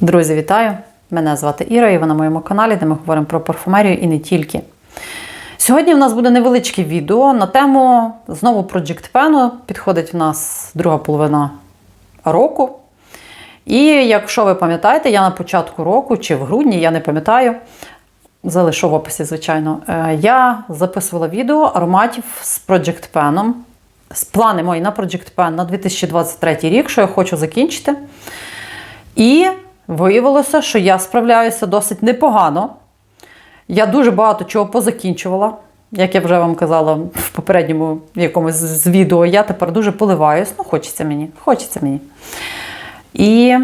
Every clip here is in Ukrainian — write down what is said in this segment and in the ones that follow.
Друзі, вітаю! Мене звати Іра, і ви на моєму каналі, де ми говоримо про парфумерію і не тільки. Сьогодні в нас буде невеличке відео на тему знову Project Pen. Підходить в нас друга половина року. І якщо ви пам'ятаєте, я на початку року чи в грудні, я не пам'ятаю, залишу в описі, звичайно, е, я записувала відео ароматів з Project Pen. З плани мої на Project Pen на 2023 рік, що я хочу закінчити. І виявилося, що я справляюся досить непогано. Я дуже багато чого позакінчувала. Як я вже вам казала в попередньому якомусь з відео, я тепер дуже поливаюсь. Ну, хочеться мені, хочеться мені. І,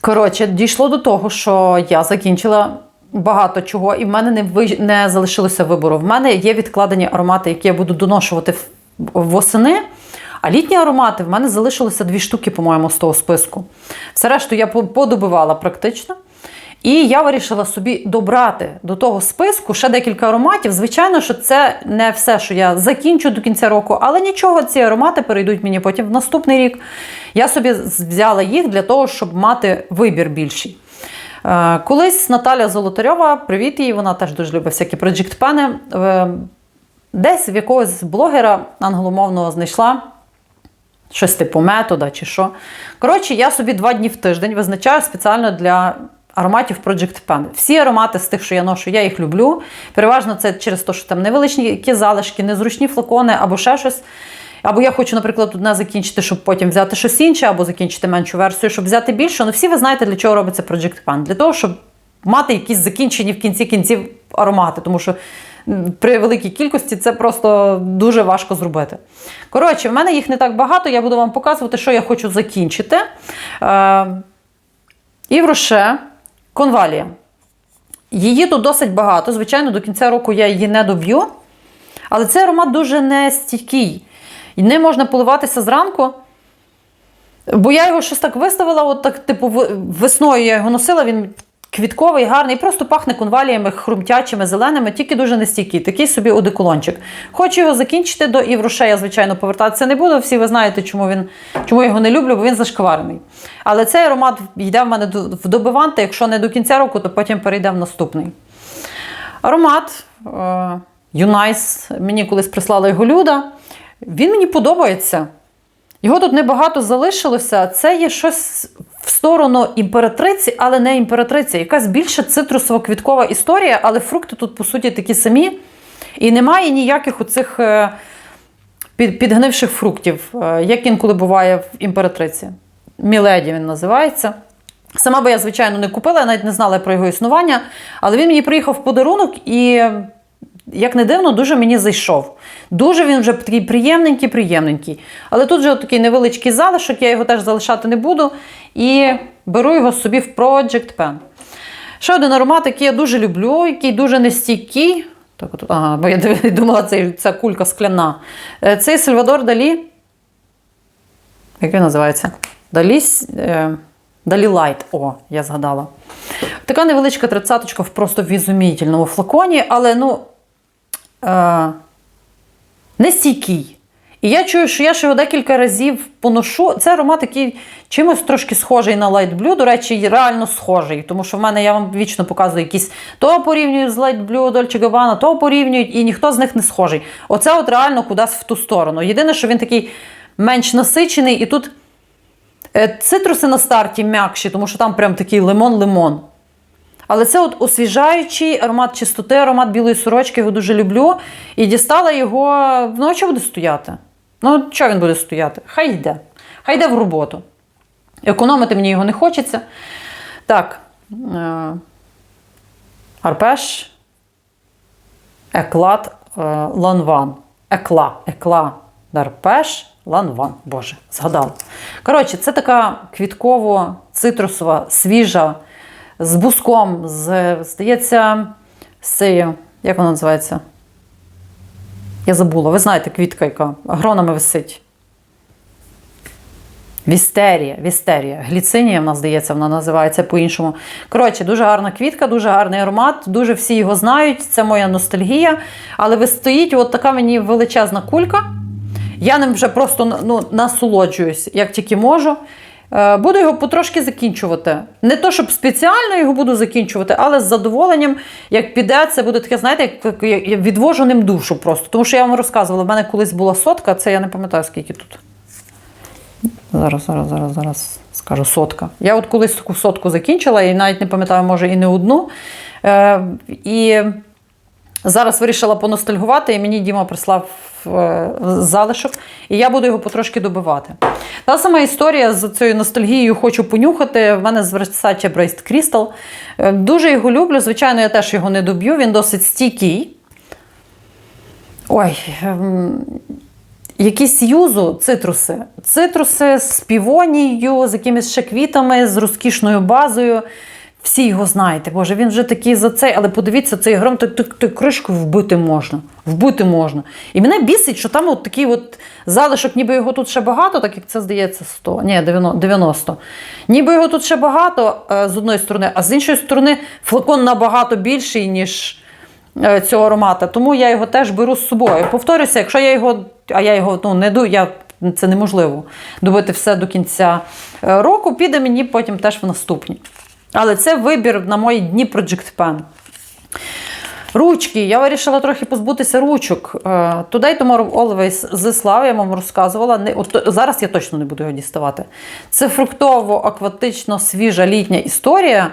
коротше, дійшло до того, що я закінчила багато чого, і в мене не, ви... не залишилося вибору. В мене є відкладені аромати, які я буду доношувати восени. А літні аромати в мене залишилося дві штуки, по-моєму, з того списку. Все решту я подобивала практично. І я вирішила собі добрати до того списку ще декілька ароматів. Звичайно, що це не все, що я закінчу до кінця року, але нічого, ці аромати перейдуть мені потім в наступний рік. Я собі взяла їх для того, щоб мати вибір більший. Е, Колись Наталя Золотарьова, привіт їй, вона теж дуже любить всякі Project Pen, е, Десь в якогось блогера англомовного знайшла щось типу метода чи що. Коротше, я собі два дні в тиждень визначаю спеціально для ароматів Project Pen. Всі аромати з тих, що я ношу, я їх люблю. Переважно це через те, що там невеличкі залишки, незручні флакони або ще щось. Або я хочу, наприклад, одне закінчити, щоб потім взяти щось інше, або закінчити меншу версію, щоб взяти більше. Ну, всі ви знаєте, для чого робиться Project Pen. Для того, щоб мати якісь закінчені в кінці кінців аромати. Тому що при великій кількості це просто дуже важко зробити. Коротше, в мене їх не так багато, я буду вам показувати, що я хочу закінчити. Е, і Роше конвалія. Її тут досить багато. Звичайно, до кінця року я її не доб'ю. Але цей аромат дуже нестійкий. І не можна поливатися зранку. Бо я його щось так виставила, от так, типу, весною я його носила, він квітковий, гарний, просто пахне конваліями, хрумтячими, зеленими, тільки дуже нестійкий. Такий собі одеколончик. Хочу його закінчити до Івроше, я, звичайно, повертатися не буду. Всі ви знаєте, чому він чому я його не люблю, бо він зашкварений. Але цей аромат йде в мене в добиванти, якщо не до кінця року, то потім перейде в наступний. Аромат е, Юнайс. Мені колись прислала його Люда. Він мені подобається. Його тут небагато залишилося. Це є щось в сторону імператриці, але не імператриці. Якась більше цитрусово-квіткова історія, але фрукти тут, по суті, такі самі. І немає ніяких оцих е, підгнивших фруктів, е, як інколи буває в імператриці. Міледі він називається. Сама би я, звичайно, не купила, я навіть не знала про його існування, але він мені приїхав в подарунок і, як не дивно, дуже мені зайшов. Дуже він вже такий приємненький, приємненький. Але тут вже такий невеличкий залишок, я його теж залишати не буду. І беру його собі в Project Pen. Ще один аромат, який я дуже люблю, який дуже нестійкий. Так, от, ага, бо я думала, це, це кулька скляна. Е, Цей Сальвадор Далі. Як він називається? Далі, е, Далі Лайт. О, я згадала. Така невеличка тридцяточка в просто візумітельному флаконі, але ну. Е, нестійкий. І я чую, що я ще його декілька разів поношу. Це аромат, який чимось трошки схожий на Light Blue. До речі, реально схожий. Тому що в мене я вам вічно показую якісь то порівнюю з Light Blue Dolce Gabbana, то порівнюють, і ніхто з них не схожий. Оце от реально кудись в ту сторону. Єдине, що він такий менш насичений, і тут е, цитруси на старті м'якші, тому що там прям такий лимон-лимон. Але це от освіжаючий аромат чистоти, аромат білої сорочки, його дуже люблю. І дістала його. Ну, чого буде стояти? Ну, чого він буде стояти? Хай йде. Хай йде в роботу. Економити мені його не хочеться. Так. Е- арпеш. Еклад е, ланван. Екла. Екла. Дарпеш. Ланван. Боже, згадала. Коротше, це така квітково-цитрусова, свіжа, з буском, з, здається, з цією, як вона називається? Я забула. Ви знаєте, квітка, яка гронами висить. Вістерія, вістерія. Гліцинія, в нас здається, вона називається по-іншому. Коротше, дуже гарна квітка, дуже гарний аромат, дуже всі його знають. Це моя ностальгія. Але ви стоїть, от така мені величезна кулька. Я ним вже просто ну, насолоджуюсь, як тільки можу. Е, Буду його потрошки закінчувати. Не то, щоб спеціально його буду закінчувати, але з задоволенням, як піде, це буде таке, знаєте, як, я відвожу ним душу просто. Тому що я вам розказувала, в мене колись була сотка, це я не пам'ятаю, скільки тут. Зараз, зараз, зараз, зараз скажу сотка. Я от колись таку сотку закінчила і навіть не пам'ятаю, може, і не одну. Е, і зараз вирішила поностальгувати, і мені Діма прислав е, залишок, і я буду його потрошки добивати. Та сама історія з цією ностальгією хочу понюхати. В мене з Versace Braced Crystal. Е, Дуже його люблю. Звичайно, я теж його не доб'ю. Він досить стійкий. Ой. ем, Якісь юзу, цитруси. Цитруси з півонією, з якимись ще квітами, з розкішною базою. Всі його знаєте, Боже, він вже такий за цей, але подивіться, цей гром, то, то, то кришку вбити можна. Вбити можна. І мене бісить, що там от такий от залишок, ніби його тут ще багато, так як це здається 100, ні, 90. Ніби його тут ще багато е, з одної сторони, а з іншої сторони флакон набагато більший, ніж е, цього аромата. Тому я його теж беру з собою. Повторюся, якщо я його, а я його ну, не ду, я, це неможливо добити все до кінця е, року, піде мені потім теж в наступні. Але це вибір на мої дні Project Pen. Ручки. Я вирішила трохи позбутися ручок. Е, Today Tomorrow Always з Слави, я вам розказувала. Не, от, зараз я точно не буду його діставати. Це фруктово-акватично свіжа літня історія,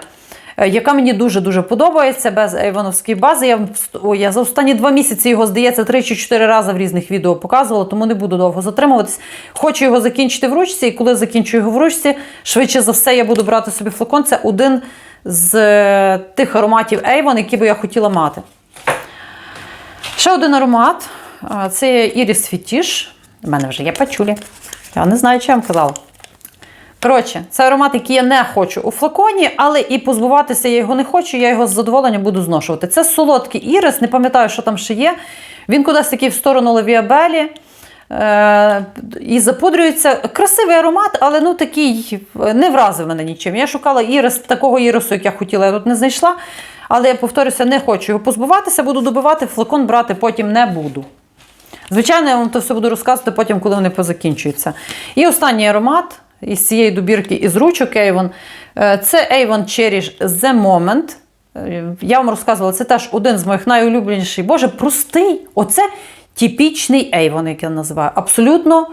яка мені дуже-дуже подобається без Івановської бази. Я, о, я за останні два місяці його, здається, три чи чотири рази в різних відео показувала, тому не буду довго затримуватись. Хочу його закінчити в ручці, і коли закінчу його в ручці, швидше за все, я буду брати собі флакон. Це один з е, тих ароматів Avon, які би я хотіла мати. Ще один аромат. Це Iris Fetish. У мене вже є пачулі. Я не знаю, чи я вам казала. Коротше, це аромат, який я не хочу у флаконі, але і позбуватися я його не хочу, я його з задоволенням буду зношувати. Це солодкий ірис, не пам'ятаю, що там ще є. Він кудись такий в сторону лавіабелі. Е, і запудрюється. Красивий аромат, але ну такий не вразив мене нічим. Я шукала ірис, такого ірису, як я хотіла, я тут не знайшла. Але я повторюся, не хочу його позбуватися, буду добивати, флакон брати потім не буду. Звичайно, я вам це все буду розказувати потім, коли вони позакінчуються. І останній аромат із цієї добірки із ручок Avon. Е, Це Avon Cherish The Moment. Е, Я вам розказувала, це теж один з моїх найулюбленіших. Боже, простий. Оце типічний Avon, як я називаю. Абсолютно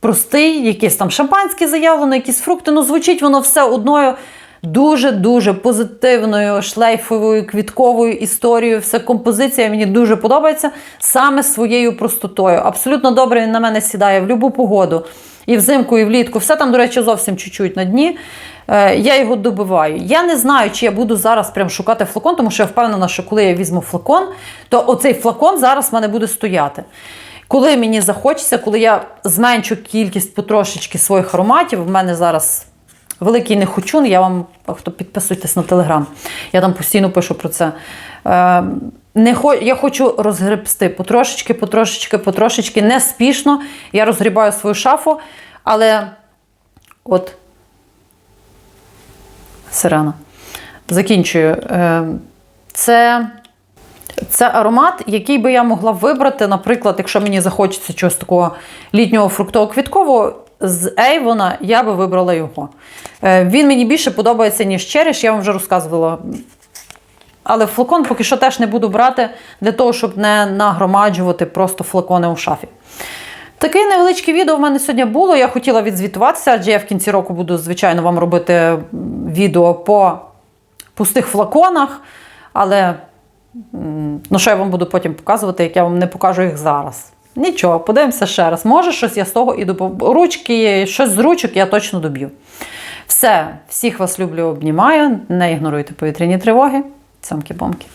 простий, якийсь там шампанське заявлено, якісь фрукти. Ну, звучить воно все одною дуже-дуже позитивною, шлейфовою, квітковою історією. Все композиція мені дуже подобається саме своєю простотою. Абсолютно добре він на мене сідає в будь-яку погоду. І взимку, і влітку. Все там, до речі, зовсім чуть-чуть на дні. Е, Я його добиваю. Я не знаю, чи я буду зараз прям шукати флакон, тому що я впевнена, що коли я візьму флакон, то оцей флакон зараз в мене буде стояти. Коли мені захочеться, коли я зменшу кількість потрошечки своїх ароматів, в мене зараз великий не хочу, я вам, хто підписуйтесь на телеграм, я там постійно пишу про це. Не хо, я хочу розгребсти потрошечки, потрошечки, потрошечки, не спішно. Я розгрібаю свою шафу, але от сирена. Закінчую. Е, Це, це аромат, який би я могла вибрати, наприклад, якщо мені захочеться чогось такого літнього фруктово-квіткового, з Ейвона я би вибрала його. Е, Він мені більше подобається, ніж череш, я вам вже розказувала. Але флакон поки що теж не буду брати для того, щоб не нагромаджувати просто флакони у шафі. Таке невеличке відео в мене сьогодні було. Я хотіла відзвітуватися, адже я в кінці року буду, звичайно, вам робити відео по пустих флаконах. Але ну, що я вам буду потім показувати, як я вам не покажу їх зараз. Нічого, подивимося ще раз. Може, щось я з того і добу. Ручки, щось з ручок я точно доб'ю. Все, всіх вас люблю, обнімаю. Не ігноруйте повітряні тривоги. Цьомки-бомки.